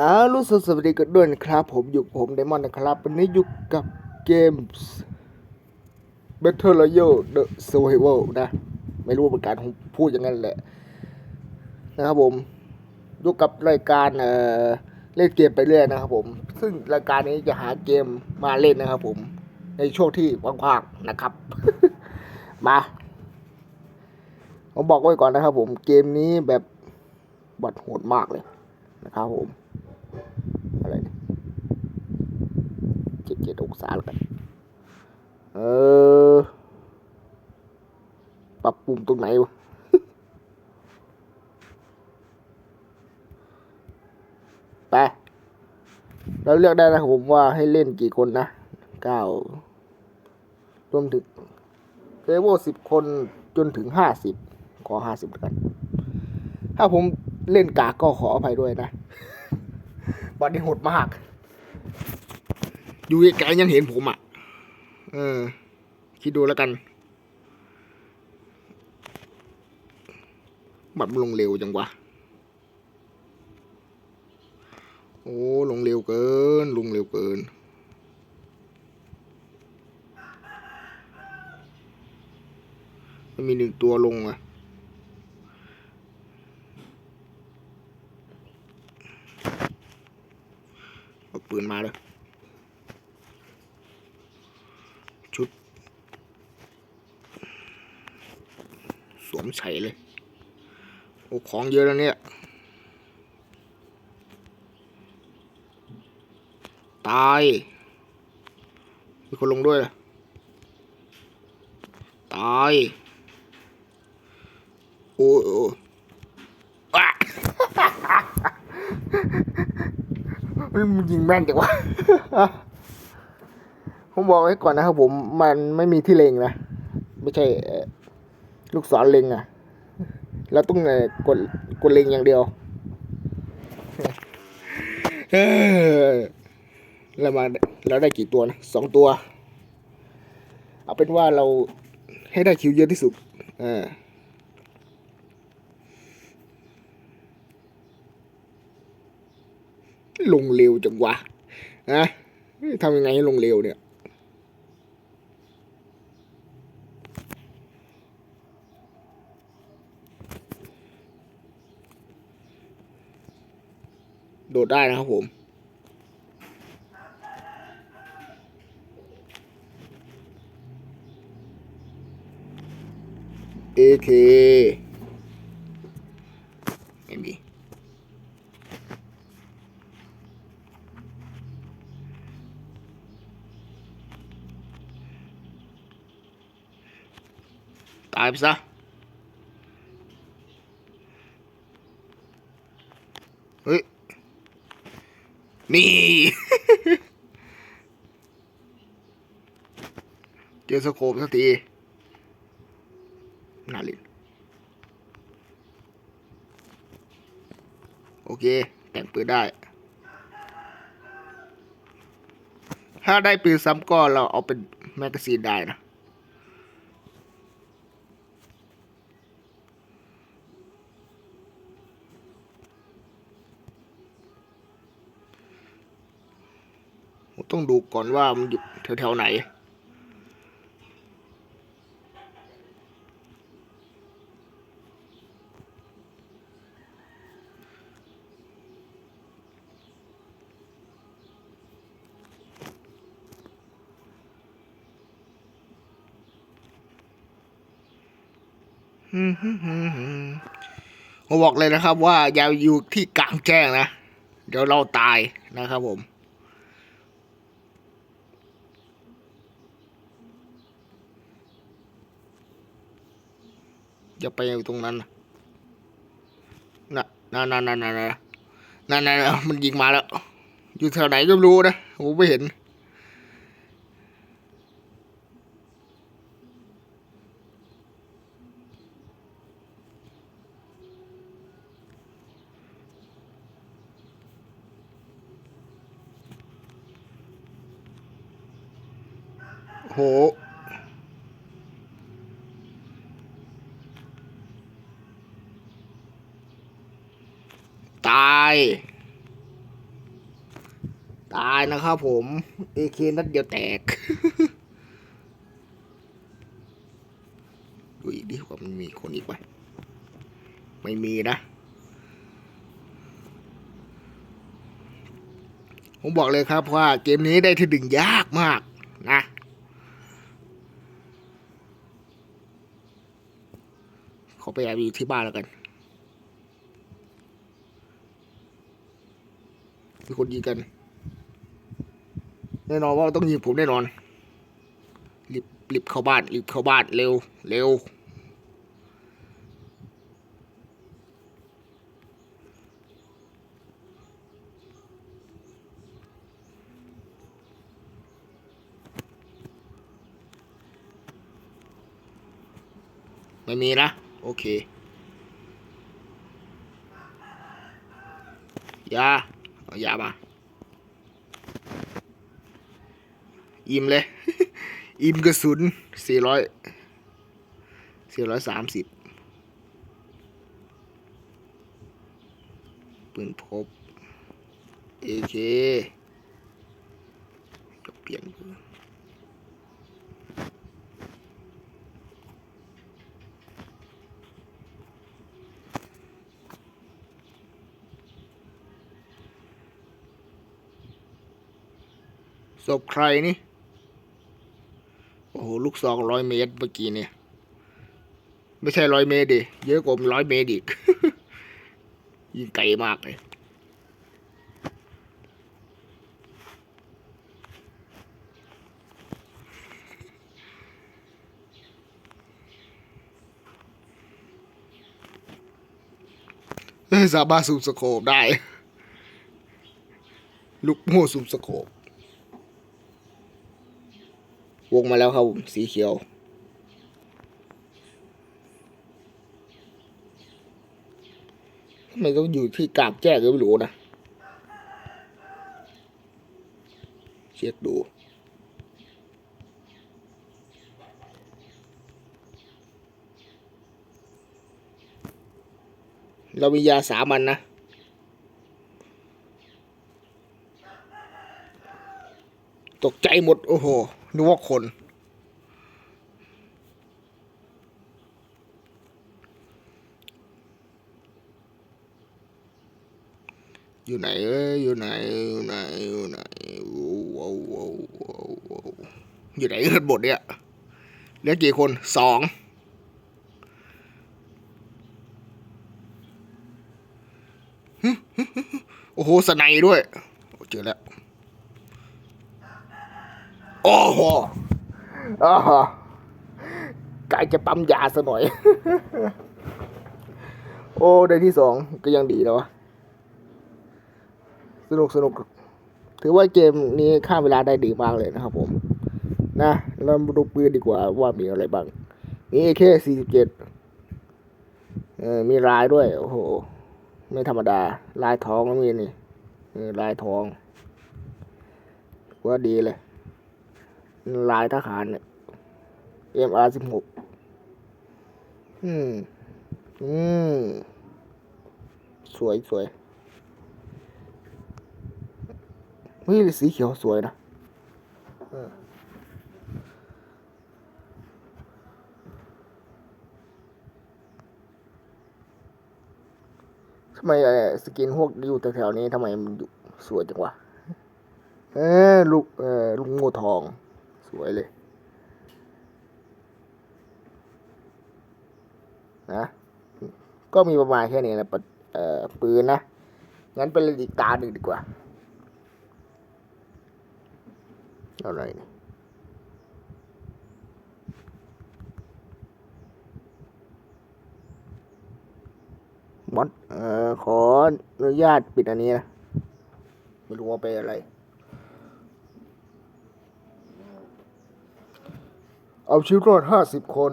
อ้าวรู้สึกสวัสดีกันด้วยนะครับ ผมอยู่กับผมไดมอนด์นะครับ วันนี้อยู่กับเกม Battle Royale The Survival นะ ไม่รู้เหมือนกันผมพูดอย่างนั้นแหละ นะครับผมอยู่กับรายการเอ่อเล่นเกมไปเรื่อยนะครับผม ซึ่งรายการนี้จะหาเกมมาเล่นนะครับผม ในช่วงที่ว่างๆนะครับ มาผมบอกไว้ก่อนนะครับผมเกมนี้แบบบัดโหดมากเลยนะครับผม อะไรเนี่ย เจ็ดองศาแล้วกันเออปรับปรุงตรงไหนวะไปเราเลือกได้นะผมว่าให้เล่นกี่คนนะเก้ารวมถึงเลเวลสิบคนจนถึงห้าสิบขอห้าสิบกัน ถ้าผมเล่นกากก็ขออภัยด้วยนะ บอดนี่โหดมาก อยู่ไกลยังเห็นผมอะ เออ คิดดูแล้วกัน บัดลงเร็วจังวะ โอ้ ลงเร็วเกิน ลงเร็วเกินมันมีหนึ่งตัวลงอะเอาปืนมาเลย ชุด ส วมใส่เลย โอ้ของเยอะแล้วเนี่ย ตาย มีคนลงด้วย ตาย โอ้โอ้ยอะเฮ้ยมันยิงแม่นจังวะผมบอกไว้ก่อนนะครับผมมันไม่มีที่เลงนะ ไม่ใช่ ลูกศรเล็งอะเราต้องเอ่อกดกดเล็งอย่างเดียวเรามาเราได้กี่ตัวนะสองตัว เอาเป็นว่าเราให้ได้คิวเยอะที่สุดอ่าลงเร็วจังวะนะทำยังไงให้ลงเร็วเนี่ย โดดได้นะครับผมเอเคไม่มีตายไปซะเฮ้ย นี่ เจอสโคปสักทีน่าเล่นโอเค แต่งปืนได้ ถ้าได้ปืนซ้ำก็เราเอาเป็นแมกกาซีนได้นะ ต้องดูก่อนว่ามันอยู่แถวๆไหน ผมบอกเลยนะครับว่าอย่าอยู่ที่กลางแจ้งนะ เดี๋ยวเราตายนะครับผม อย่าไปตรงนั้นนะน่ะนั่นนั่นนั่นนั่นนั่นนั่นนั่นมันยิงมาแล้ว อยู่แถวไหนก็รู้นะผมไม่เห็น โห ตายตายนะครับผมเอเคนัดเดียวแตก ดูอีกดิว่ามันมีคนอีกไหมไม่มีนะ ผมบอกเลยครับว่าเกมนี้ได้ที่ดึงยากมากนะขอไปแอบอยู่ที่บ้านแล้วกัน คนยิงกัน แน่นอนว่าต้องยิงผมแน่นอนรีบรีบเข้าบ้านรีบเข้าบ้านเร็วเร็วไม่มีนะ โอเค ยา ยายามาอิ่มเลย อิ่มกระสุนสี่ร้อยสี่ร้อยสามสิบปืนพบเอเคจะเปลี่ยนปืน ศพใครนี่ โอ้โห ลูกซองร้อยเมตรเมื่อกี้เนี่ย ไม่ใช่ร้อยเมตรดิ เยอะกว่าร้อยเมตรอีก ยิงไกลมากเลยสามารถสูบสโคปได้ ลูกโม่สูบสโคป วงมาแล้วครับผมสีเขียว ทำไมต้องอยู่ที่กาบแจ้ก็ไม่รู้นะ เช็คดูเรามียาสามันนะ ตกใจหมด โอ้โห นึกว่าคน อยู่ไหนเอ้ยอยู่ไหนอยู่ไหนอยู่ไหนว้าวว้าวว้าวอยู่ไหนกันหมดเนี่ยเหลือกี่คนสองโอ้โหสไนด์ด้วยเจอแล้ว โอ้โหอ้าไกลจะปั๊มยาซะหน่อย โอ้ได้ที่สองก็ยังดีแล้ววะ สนุกสนุก ถือว่าเกมนี้ข้ามเวลาได้ดีมากเลยนะครับผม นะเรามาดูปืนดีกว่าว่ามีอะไรบ้าง มีแค่สี่สิบเจ็ดมีลายด้วย โอ้โห ไม่ธรรมดา ลายทองก็มีนี่ลายทองว่าดีเลย ลายทหารเนี่ย MR สิบหกอืม อืม สวยสวยเฮ้ยสีเขียวสวยนะทำไมไอ้สกินพวกอยู่แถวๆนี้ทำไมมันสวยจังวะ เออลูกเออลูกงูทอง สวยเลย นะ ก็มีประมาณแค่นี้นะป,ปืนนะ งั้นไปเล่นอีกตาหนึ่งดีกว่า อะไรนี่มดเอ่อขออนุญาตปิดอันนี้นะ ไม่รู้ว่าเป็นอะไร เอาชีวิตรอดห้าสิบคน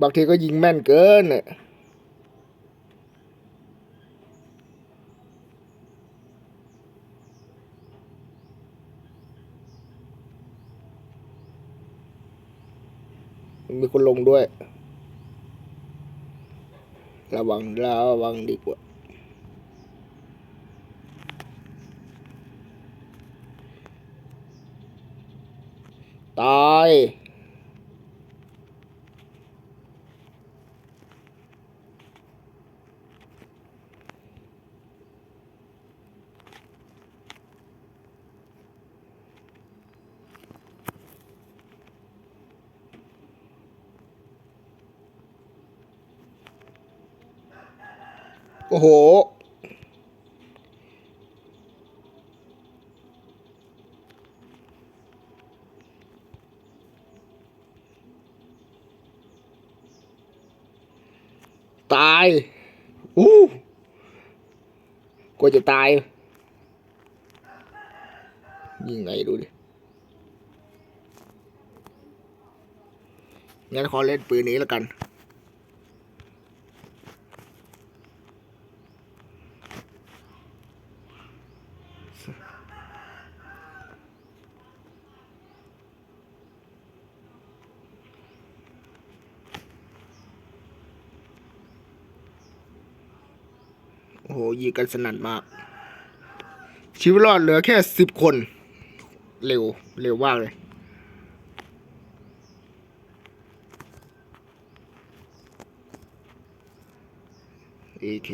บางทีก็ยิงแม่นเกินน่ะมีคนลงด้วย ระวังระวังดีกว่า ตาย โอ้โห ตายอู้กลัวจะตาย ยิงไงดูดิ งั้นขอเล่นปืนนี้แล้วกัน โอ้โหยิงกันสนั่นมาก ชีวิตรอดเหลือแค่สิบคน เร็ว เร็วมากเลยโอเค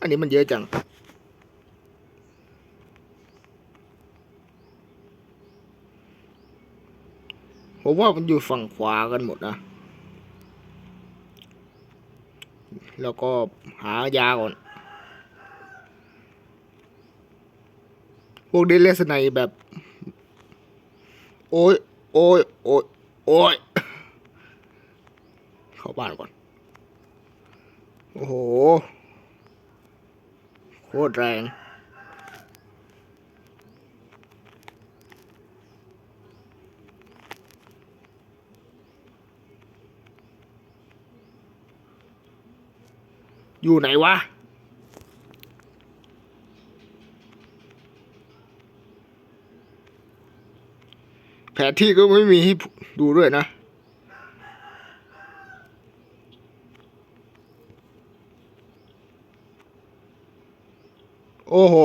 อันนี้มันเยอะจัง ผมว่ามันอยู่ฝั่งขวากันหมดนะ แล้วก็หายาก่อน พวกนี้เล่นสไนแบบ โอ้ย โอ้ย โอ้ย โอ้ย เข้าบ้านก่อน โอ้โห โคตรแรง อยู่ไหนวะ แผนที่ก็ไม่มีให้ดูด้วยนะ โอ้โห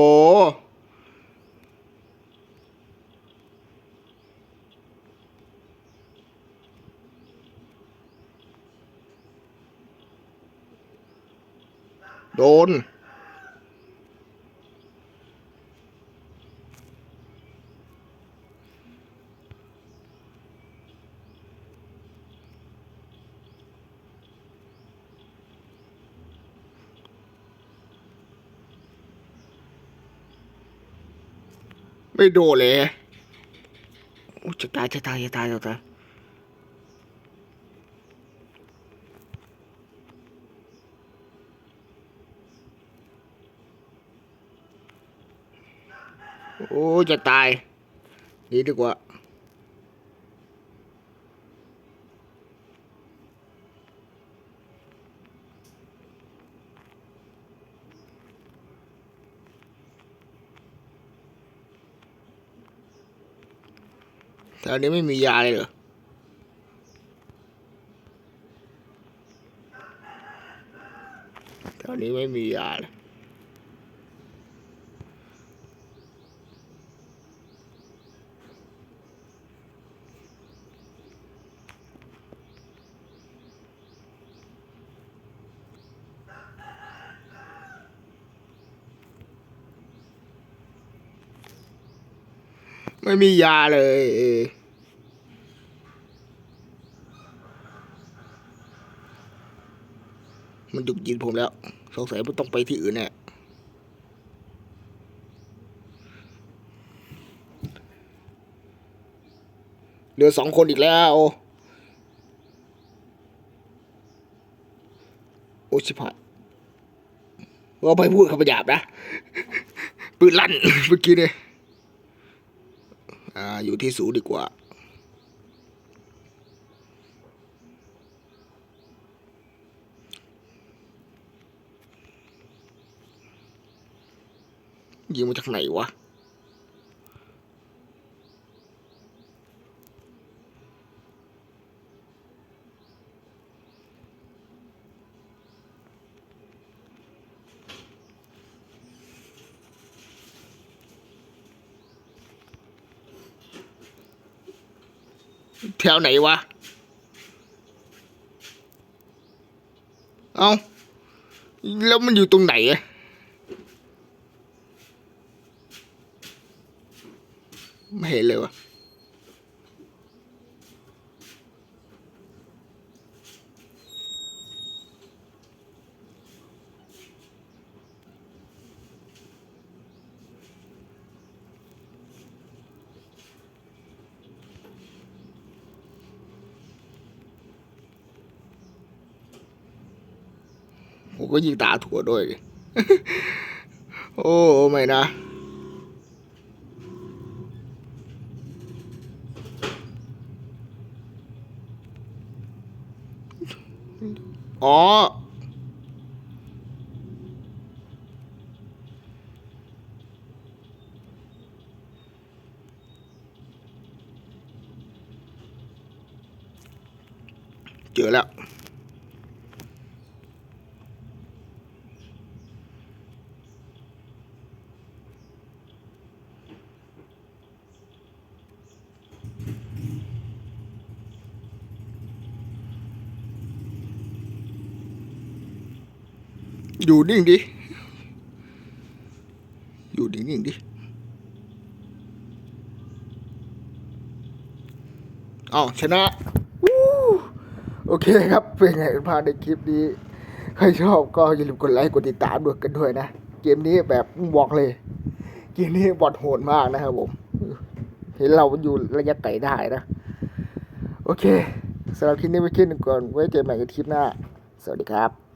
โดน ไม่โดนเลยอ้จะตายจะตายจะตายจะตาย โอ้จะตายหนีดีกว่า แถวนี้ไม่มียาเลยเหรอแถวนี้ไม่มียาเลย ไม่มียาเลยมันดุกยิงผมแล้ว สงสัยมันต้องไปที่อื่นแน่เหลือสองคนอีกแล้ว โอชิบหายว่าไปพูดคำหยาบนะ ปืนลั่นเมื่อกี้เนี่ย อ่าอยู่ที่สูงดีกว่า ยิงมาจากไหนวะ แถวไหนวะ เอาแล้วมันอยู่ตรงไหนอะไม่เห็นเลยวะผม ก็ยิงตาถั่วด้วย โอ้ไม่นะ อ๋อเจอแล้ว อยู่นิ่งดิ อยู่นิ่งๆดิอาชนะ โอเคครับ เป็นไงพาในคลิปนี้ ใครชอบก็อย่าลืมกดไลค์กดติดตามด้วยกันด้วยนะ เกมนี้แบบบอกเลย เกมนี้บอดโหดมากนะครับผม เห็นเราอยู่ระยะไกลได้นะ โอเคสำหรับคลิปนี้ไปแค่นี้ก่อน ไว้เจอกันใหม่ในคลิปหน้า สวัสดีครับ